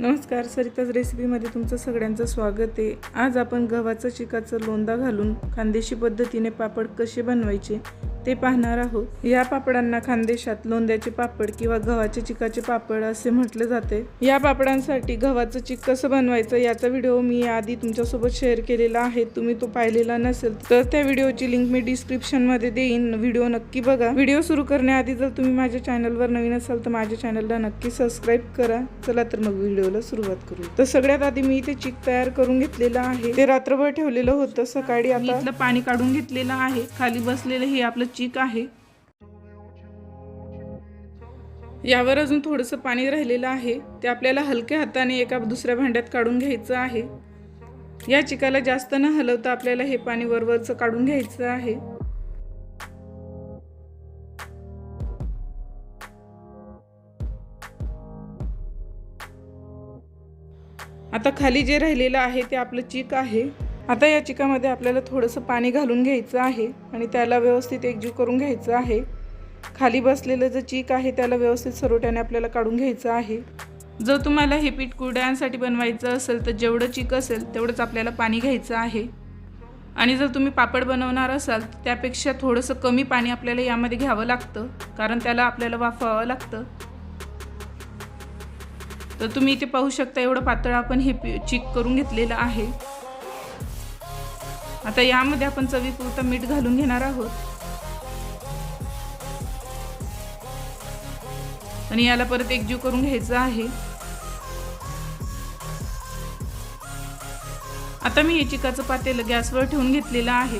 नमस्कार सरिताज रेसिपीमध्ये तुमचं सगळ्यांचं स्वागत आहे. आज आपण गव्हाचं चिकाचं लोंदा घालून खानदेशी पद्धतीने पापड कसे बनवायचे ते पाहणार आहोत. या पापडांना खानदेशात लोंद्याचे पापड किंवा गव्हाचे चिकाचे पापड असे म्हटले जाते. या पापडांसाठी गव्हाचं चिक कसं बनवायचं याचा व्हिडिओ मी आधी तुमच्यासोबत शेअर केलेला आहे. तुम्ही तो पाहिलेला नसेल तर त्या व्हिडिओची लिंक मी डिस्क्रिप्शनमध्ये देईन. व्हिडिओ नक्की बघा. व्हिडिओ सुरू करण्याआधी जर तुम्ही माझ्या चॅनलवर नवीन असाल तर माझ्या चॅनलला नक्की सबस्क्राईब करा. चला तर मग व्हिडिओला सुरुवात करू. तर सगळ्यात आधी मी इथे चिक तयार करून घेतलेलं आहे. ते रात्रभर ठेवलेलं होतं. सकाळी आता पाणी काढून घेतलेलं आहे. खाली बसलेलं हे आपलं चिक आहे. यावर अजून थोडंसं पाणी राहिलेलं आहे. ते आपल्याला हलक्या हाताने एका दुसऱ्या भांड्यात काढून घ्यायचं आहे. या चिकाला जास्त न हलवता आपल्याला हे पाणी वरवरचं काढून घ्यायचं आहे. आता खाली जे राहिलेलं आहे ते आपलं चिक आहे. आता या चिकामध्ये आपल्याला थोडंसं पाणी घालून घ्यायचं आहे आणि त्याला व्यवस्थित एकजीव करून घ्यायचं आहे. खाली बसलेलं जे चीक आहे त्याला व्यवस्थित सरोट्याने आपल्याला काढून घ्यायचं आहे. जर तुम्हाला हे पीठ कुरड्यांसाठी बनवायचं असेल तर जेवढं चीक असेल तेवढंच आपल्याला पाणी घ्यायचं आहे. आणि जर तुम्ही पापड बनवणार असाल तर त्यापेक्षा थोडंसं कमी पाणी आपल्याला यामध्ये घ्यावं लागतं कारण त्याला आपल्याला वाफवावं लागतं. तर तुम्ही इथे पाहू शकता एवढं पातळ आपण हे पी- करून घेतलेलं आहे. आता यामध्ये आपण चवीपुरतं मीठ घालून घेणार आहोत. आणि याला परत एकजीव करून घ्यायचं आहे. आता मी हे चिकाचं पातेलं गॅसवर ठेवून घेतलेलं आहे.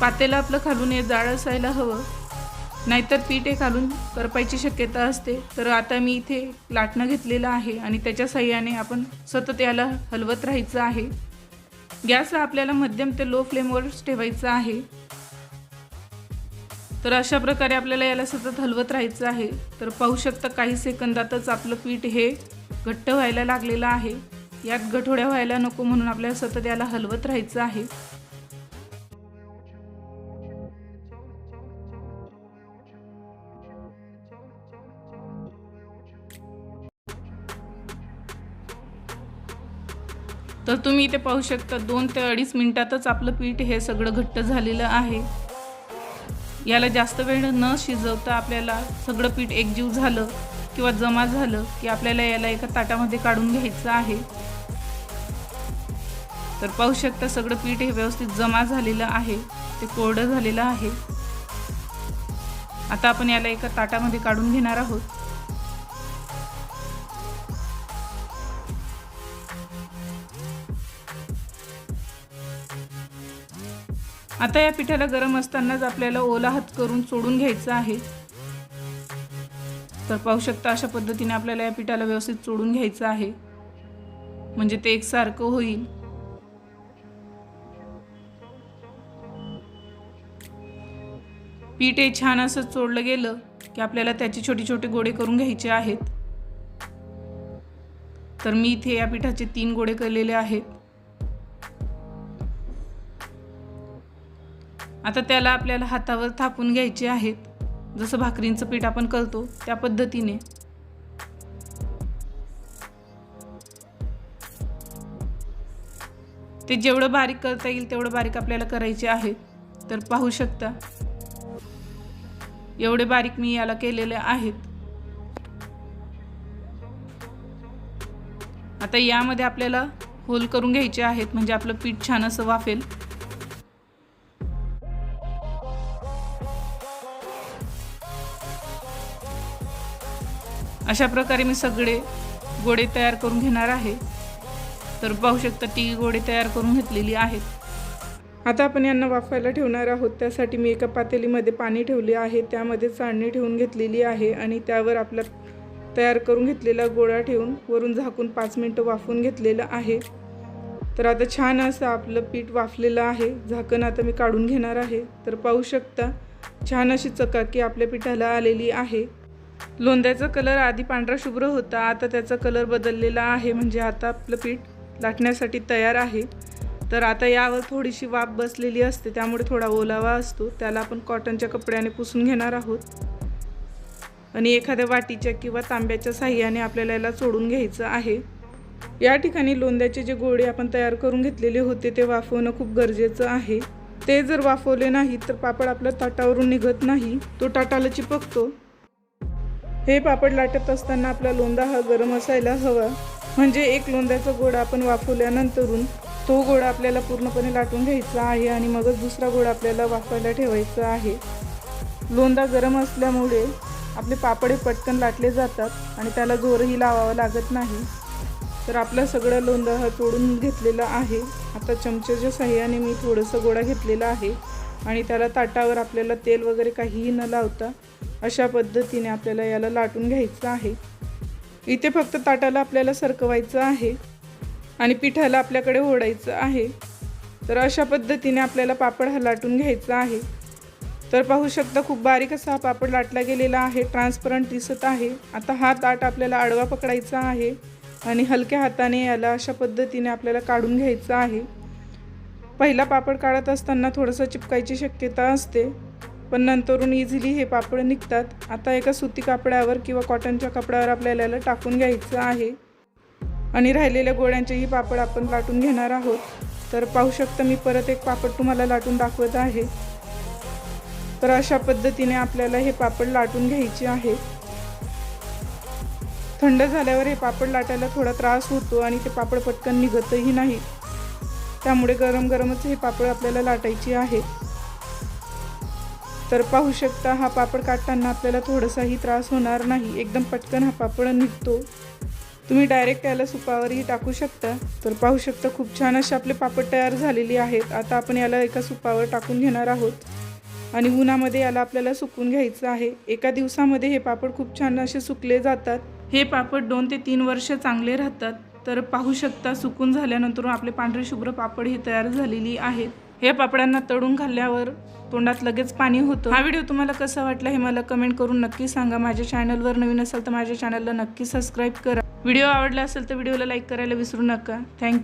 पातेलं आपलं खालून हे जाळ असायला हवं. नाहीतर पीठ हे खालून करपायची शक्यता असते. तर आता मी इथे लाटणं घेतलेलं आहे आणि त्याच्या साह्याने आपण सतत याला हलवत राहायचं आहे. गॅसला आपल्याला मध्यम ते लो फ्लेमवरच ठेवायचा आहे. तर अशा प्रकारे आपल्याला याला सतत हलवत राहायचं आहे. तर पाहू शकता काही सेकंदातच आपलं पीठ हे घट्ट व्हायला लागलेलं आहे. यात गठोड्या व्हायला नको म्हणून आपल्याला सतत याला हलवत राहायचं आहे. तर तुम्ही इथे पाहू शकता दोन ते अडीच मिनटातच आपलं पीठ हे सगळं घट्ट झालेलं आहे. याला जास्त वेळ न शिजवता आपल्याला सगळं पीठ एकजीव झालं किंवा जमा झालं की आपल्याला याला एका ताटामध्ये काढून घ्यायचं आहे. तर पाहू शकता सगळं पीठ हे व्यवस्थित जमा झालेलं आहे ते कोरडं झालेलं आहे. आता आपण याला एका ताटामध्ये काढून घेणार आहोत. आता या पिठाला गरम असतानाच आपल्याला ओला हात करून सोडून घ्यायचं आहे. तर पाहू शकता अशा पद्धतीने आपल्याला या पिठाला व्यवस्थित चोडून घ्यायचं आहे. म्हणजे ते एकसारखं होईल. पीठ हे छान असं चोडलं गेलं की आपल्याला त्याचे छोटे छोटे गोळे करून घ्यायचे आहेत. तर मी इथे या पिठाचे तीन गोळे केलेले आहेत. आता त्याला आपल्याला हातावर थापून घ्यायचे आहेत. जसं भाकरींचं पीठ आपण करतो त्या पद्धतीने. ते जेवढं बारीक करता येईल तेवढं बारीक आपल्याला करायचे आहे. तर पाहू शकता. एवढे बारीक मी याला केलेले आहेत. आता यामध्ये आपल्याला होल करून घ्यायचे आहेत म्हणजे आपलं पीठ छान असं वाफेल. अशा प्रकारे मी सगळे गोडे तयार करून घेणार आहे. तर पाहू शकता ती गोडे तयार करून घेतलेली आहेत. आता आपण यांना वाफायला ठेवणार आहोत. त्यासाठी मी एका पातेलीमध्ये पाणी ठेवले आहे. त्यामध्ये चाळणी ठेवून घेतलेली आहे आणि त्यावर आपला तयार करून घेतलेला गोळा ठेवून वरून झाकून पाच मिनटं वाफून घेतलेलं आहे. तर आता छान असं आपलं पीठ वाफलेलं आहे. झाकण आता मी काढून घेणार आहे. तर पाहू शकता छान अशी चकाकी आपल्या पिठाला आलेली आहे. लोंद्याचा कलर आधी पांढरा शुभ्र होता आता त्याचा कलर बदललेला आहे. म्हणजे आता आपलं पीठ लाटण्यासाठी तयार आहे. तर आता यावर थोडीशी वाफ बसलेली असते त्यामुळे थोडा ओलावा असतो. त्याला आपण कॉटनच्या कपड्याने पुसून घेणार आहोत. आणि एखाद्या वाटीच्या किंवा तांब्याच्या साह्याने आपल्याला याला चोडून घ्यायचं आहे. या ठिकाणी लोंद्याचे जे गोळे आपण तयार करून घेतलेले होते ते वाफवणं खूप गरजेचं आहे. ते जर वाफवले नाही तर पापड आपल्या ताटावरून निघत नाही. तो ताटाला चिपकतो. हे पापड लाटत असताना आपला लोंदा हा गरम असायला हवा. म्हणजे एक लोंद्याचा गोळा आपण वाफवल्यानंतरून तो गोळा आपल्याला पूर्णपणे लाटून घ्यायचा आहे आणि मगच दुसरा गोळा आपल्याला वाफवायला ठेवायचा आहे. लोंदा गरम असल्यामुळे आपले पापडे पटकन लाटले जातात आणि त्याला जोरही लावावा लागत नाही. तर आपलं सगळं लोंदा हा तोडून घेतलेला आहे. आता चमच्याच्या साह्याने मी थोडंसं गोळा घेतलेला आहे. आणि त्याला ताटावर आपल्याला तेल वगैरे काहीही न लावता अशा पद्धतीने आपल्याला याला लाटून घ्यायचं आहे. इथे फक्त ताटाला आपल्याला सरकवायचं आहे आणि पिठाला आपल्याकडे ओढायचं आहे. तर अशा पद्धतीने आपल्याला पापड हा लाटून घ्यायचा आहे. तर पाहू शकता खूप बारीक असा हा पापड लाटला गेलेला आहे ट्रान्सपरंट दिसत आहे. आता हा ताट आपल्याला आडवा पकडायचा आहे आणि हलक्या हाताने याला अशा पद्धतीने आपल्याला काढून घ्यायचं आहे. पहिला पापड काढत असताना थोडंसं चिपकायची शक्यता असते पण नंतरून इझिली हे पापड निघतात. आता एका सुती कापडावर किंवा कॉटनच्या कपड्यावर आपल्याला याला टाकून घ्यायचं आहे. आणि राहिलेल्या गोळ्यांचेही पापड आपण लाटून घेणार आहोत. तर पाहू शकता मी परत एक पापड तुम्हाला लाटून दाखवत आहे. तर अशा पद्धतीने आपल्याला हे पापड लाटून घ्यायचे आहे. थंड झाल्यावर हे पापड लाटायला थोडा त्रास होतो आणि ते पापड पटकन निघतही नाही. त्यामुळे गरम गरमच हे पापड आपल्याला लाटायचे आहे. तर पाहू शकता हा पापड काढताना आपल्याला थोडासाही त्रास होणार नाही. एकदम पटकन हा पापड निघतो. तुम्ही डायरेक्ट याला सुपावरही टाकू शकता. तर पाहू शकता खूप छान असे आपले पापड तयार झालेले आहेत. आता आपण याला एका सुपावर टाकून घेणार आहोत. आणि उन्हामध्ये याला आपल्याला सुकून घ्यायचं आहे. एका दिवसामध्ये हे पापड खूप छान असे सुकले जातात. हे पापड दोन ते तीन वर्ष चांगले राहतात. तर पाहू शकता सुकून झाल्यानंतर आपले पांढरे शुभ्र पापड ही तयार झालेली आहेत. हे पापडांना तळून खाल्ल्यावर तोंडात लगेच पाणी होतं. हा व्हिडिओ तुम्हाला कसा वाटला हे मला कमेंट करून नक्की सांगा. माझ्या चॅनलवर नवीन असाल तर माझ्या चॅनलला नक्की सबस्क्राईब करा. व्हिडिओ आवडला असेल तर व्हिडिओला लाईक करायला विसरू नका. थँक्यू.